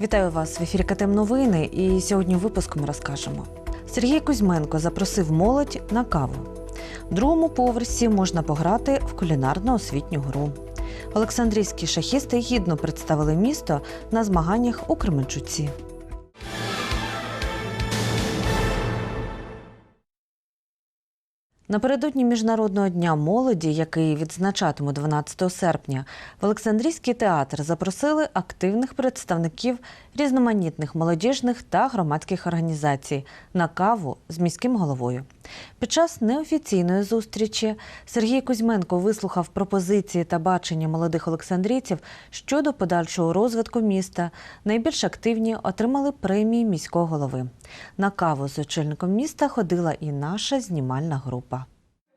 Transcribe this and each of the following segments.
Вітаю вас в ефірі КТМ Новини. І сьогодні в випуску ми розкажемо. Сергій Кузьменко запросив молодь на каву. В другому поверсі можна пограти в кулінарну освітню гру. Олександрійські шахісти гідно представили місто на змаганнях у Кременчуці. Напередодні Міжнародного дня молоді, який відзначатимуть 12 серпня, в Олександрійський театр запросили активних представників різноманітних молодіжних та громадських організацій на каву з міським головою. Під час неофіційної зустрічі Сергій Кузьменко вислухав пропозиції та бачення молодих олександрійців щодо подальшого розвитку міста. Найбільш активні отримали премії міського голови. На каву з очільником міста ходила і наша знімальна група.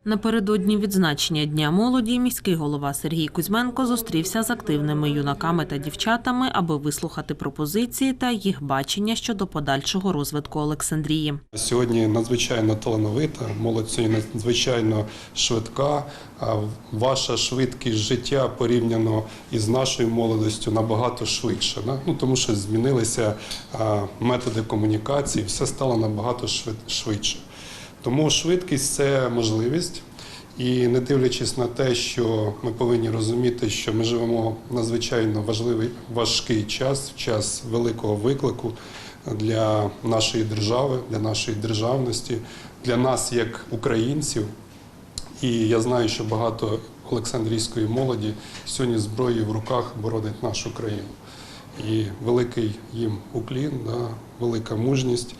Напередодні відзначення Дня молоді міський голова Сергій Кузьменко зустрівся з активними юнаками та дівчатами, аби вислухати пропозиції та їх бачення щодо подальшого розвитку Олександрії. Сьогодні надзвичайно талановита, молодь сьогодні надзвичайно швидка. Ваша швидкість життя порівняно із нашою молодостю набагато швидше. Ну, тому що змінилися методи комунікації, все стало набагато швид- швидше. Тому швидкість це можливість. І не дивлячись на те, що ми повинні розуміти, що ми живемо надзвичайно важливий важкий час, час великого виклику для нашої держави, для нашої державності, для нас як українців. І я знаю, що багато Олександрійської молоді сьогодні зброєю в руках боронить нашу країну. І великий їм уклін, да, велика мужність,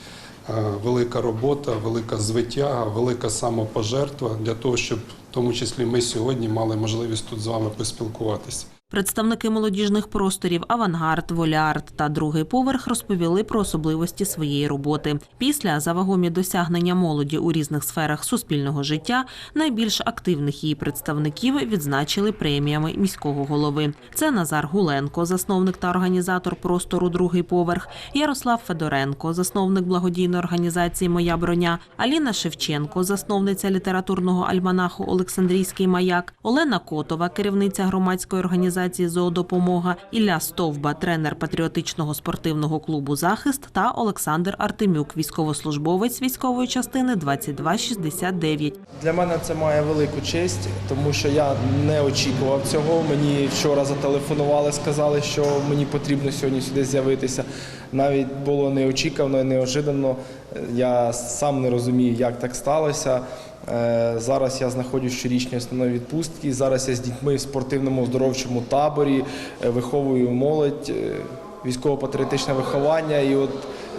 велика робота, велика звитяга, велика самопожертва для того, щоб в тому числі ми сьогодні мали можливість тут з вами поспілкуватися. Представники молодіжних просторів Авангард, Волярд та другий поверх розповіли про особливості своєї роботи. Після за вагомі досягнення молоді у різних сферах суспільного життя найбільш активних її представників відзначили преміями міського голови. Це Назар Гуленко, засновник та організатор простору Другий поверх, Ярослав Федоренко, засновник благодійної організації Моя броня, Аліна Шевченко, засновниця літературного альманаху Олександрійський маяк, Олена Котова, керівниця громадської організації Зоодопомога, Ілля Стовба, тренер патріотичного спортивного клубу Захист та Олександр Артемюк, військовослужбовець військової частини 2269. Для мене це має велику честь, тому що я не очікував цього. Мені вчора зателефонували, сказали, що мені потрібно сьогодні сюди з'явитися. Навіть було неочікувано і неожиданно. Я сам не розумію, як так сталося. Е, Зараз я знаходжусь в щорічній основної відпустці. Зараз я з дітьми в спортивному оздоровчому таборі е, виховую молодь, е, військово-патріотичне виховання. І от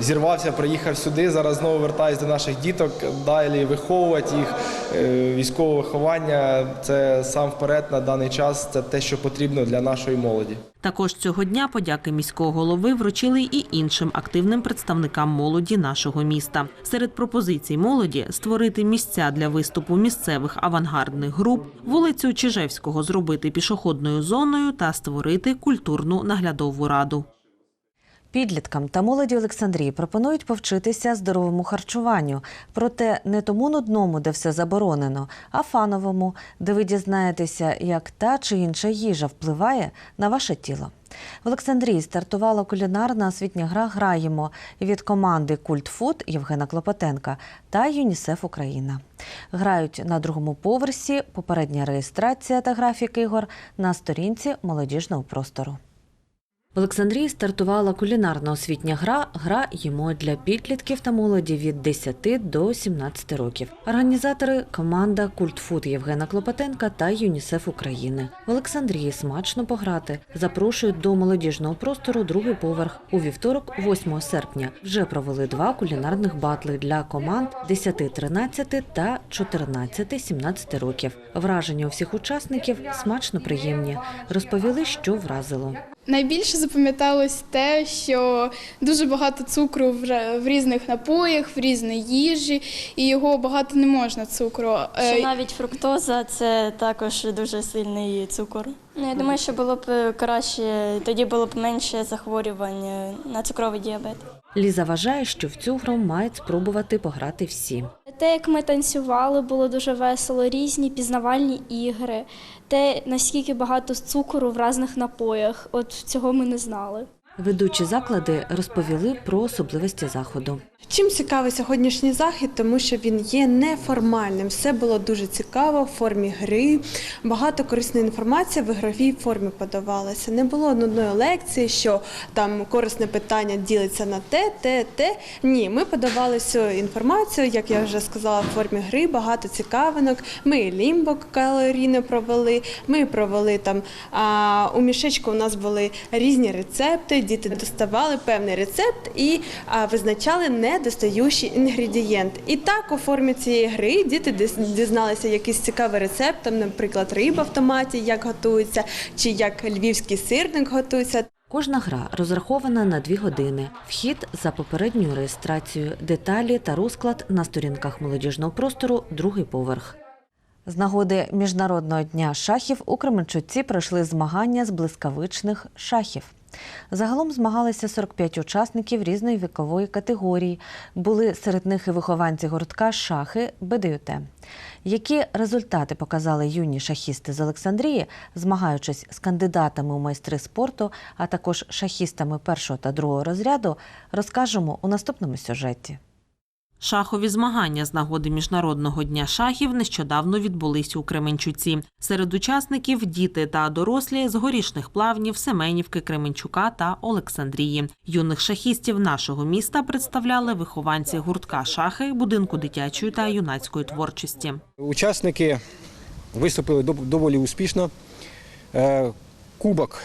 зірвався, приїхав сюди. Зараз знову вертаюсь до наших діток. Далі виховувати їх. Е, Військове виховання це сам вперед на даний час. Це те, що потрібно для нашої молоді. Також цього дня подяки міського голови вручили і іншим активним представникам молоді нашого міста. Серед пропозицій молоді створити місця для виступу місцевих авангардних груп, вулицю Чижевського зробити пішохідною зоною та створити культурну наглядову раду. Підліткам та молоді Олександрії пропонують повчитися здоровому харчуванню, проте не тому нудному, де все заборонено, а фановому, де ви дізнаєтеся, як та чи інша їжа впливає на ваше тіло. В Олександрії стартувала кулінарна освітня гра Граємо від команди Культфуд Євгена Клопотенка та ЮНІСЕФ Україна. Грають на другому поверсі. Попередня реєстрація та графік ігор на сторінці молодіжного простору. В Олександрії стартувала кулінарна освітня гра Гра їмо для підлітків та молоді від 10 до 17 років. Організатори команда Культфуд Євгена Клопотенка та ЮНІСЕФ України. В Олександрії смачно пограти. Запрошують до молодіжного простору другий поверх. У вівторок, 8 серпня, вже провели два кулінарних батли для команд 10-13 та 14-17 років. Враження у всіх учасників смачно приємні. Розповіли, що вразило. Найбільше запам'яталось те, що дуже багато цукру в в різних напоях, в різній їжі, і його багато не можна цукру. Е, Що навіть фруктоза це також дуже сильний цукор. Ну, я думаю, що було б е, краще, тоді було б менше захворювань е, на цукровий діабет. Ліза вважає, що в цю гру мають спробувати пограти всі. Те, як ми танцювали, було дуже весело, різні пізнавальні ігри, те, наскільки багато цукру в різних напоях. От цього ми не знали. Ведучі заклади розповіли про особливості заходу. Чим цікавий сьогоднішній захід, тому що він є неформальним. Все було дуже цікаво в формі гри. Багато корисної інформації в ігровій формі подавалася. Не було нудної лекції, що там корисне питання ділиться на те, те, те. Ні, ми подавали всю інформацію, як я вже сказала, в формі гри, багато цікавинок. Ми лімбок калорійне провели. Ми провели там а, у мішечку. У нас були різні рецепти. Діти доставали певний рецепт і а, визначали недостаючий інгредієнт. І так у формі цієї гри діти діз- дізналися якийсь цікавий рецепт, там, наприклад, риба в томаті, як готується, чи як львівський сирник готується. Кожна гра розрахована на дві години. Вхід за попередньою реєстрацією, деталі та розклад на сторінках молодіжного простору, другий поверх. З нагоди Міжнародного дня шахів у Кременчуці пройшли змагання з блискавичних шахів. Загалом змагалися 45 учасників різної вікової категорії. Були серед них і вихованці гуртка шахи БДЮТ. Які результати показали юні шахісти з Олександрії, змагаючись з кандидатами у майстри спорту, а також шахістами першого та другого розряду, розкажемо у наступному сюжеті. Шахові змагання з нагоди Міжнародного дня шахів нещодавно відбулись у Кременчуці. Серед учасників діти та дорослі з горішних плавнів, Семенівки, Кременчука та Олександрії. Юних шахістів нашого міста представляли вихованці гуртка шахи, будинку дитячої та юнацької творчості. Учасники виступили дов- доволі успішно. Е, Кубок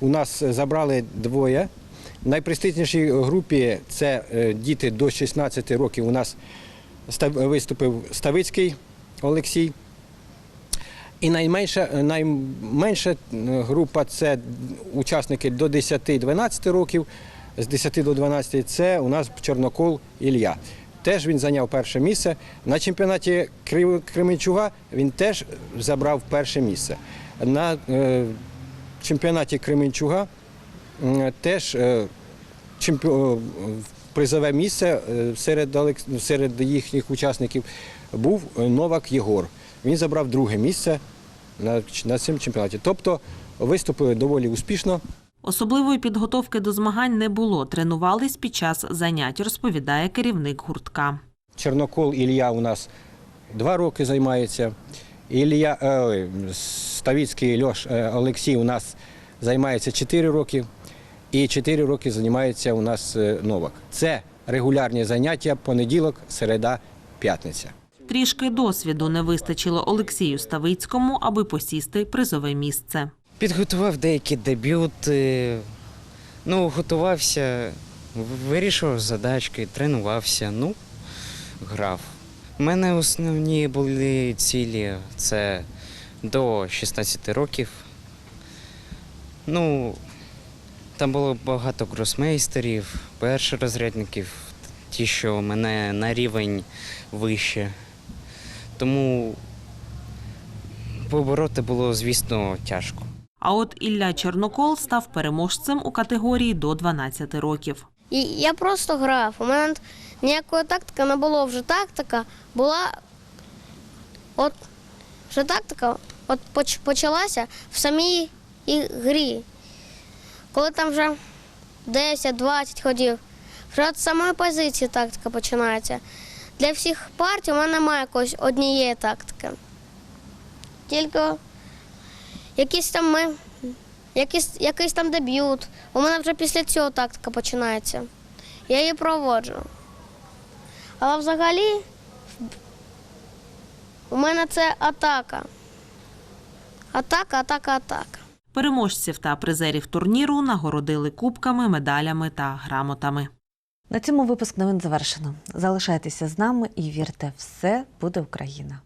у нас забрали двоє. В найпрестижнішій групі це е, діти до 16 років. У нас виступив Ставицький Олексій. І найменша, найменша е, група це учасники до 10-12 років. З 10 до 12 це у нас Чорнокол Ілля. Теж він зайняв перше місце. На чемпіонаті Кременчуга він теж забрав перше місце. На е, чемпіонаті Кременчуга теж е, призове місце е, серед, серед їхніх учасників був е, Новак Єгор. Він забрав друге місце на, на цьому чемпіонаті. Тобто виступили доволі успішно. Особливої підготовки до змагань не було. Тренувались під час занять, розповідає керівник гуртка. Чорнокол Ілля у нас два роки займається. Ілля, Ставіцький Льош Олексій у нас займається 4 роки. І 4 роки займається у нас е, Новак. Це регулярні заняття понеділок, середа, п'ятниця. Трішки досвіду не вистачило Олексію Ставицькому, аби посісти призове місце. Підготував деякі дебюти. Ну, готувався, вирішував задачки, тренувався, ну, грав. У мене основні були цілі це до 16 років. Ну, там було багато гросмейстерів, першорозрядників, ті, що мене на рівень вище. Тому побороти було, звісно, тяжко. А от Ілля Чорнокол став переможцем у категорії до 12 років. І я просто грав. У мене ніякої тактики не було. Вже тактика була. От вже тактика от почалася в самій грі. Коли там вже 10-20 ходів, вже з самої позиції тактика починається. Для всіх партій у мене немає якоїсь однієї тактики. Тільки якісь там ми, якийсь, якийсь там дебют. У мене вже після цього тактика починається. Я її проводжу. Але взагалі у мене це атака. Атака, атака, атака. Переможців та призерів турніру нагородили кубками, медалями та грамотами. На цьому випуск новин завершено. Залишайтеся з нами і вірте, все буде Україна.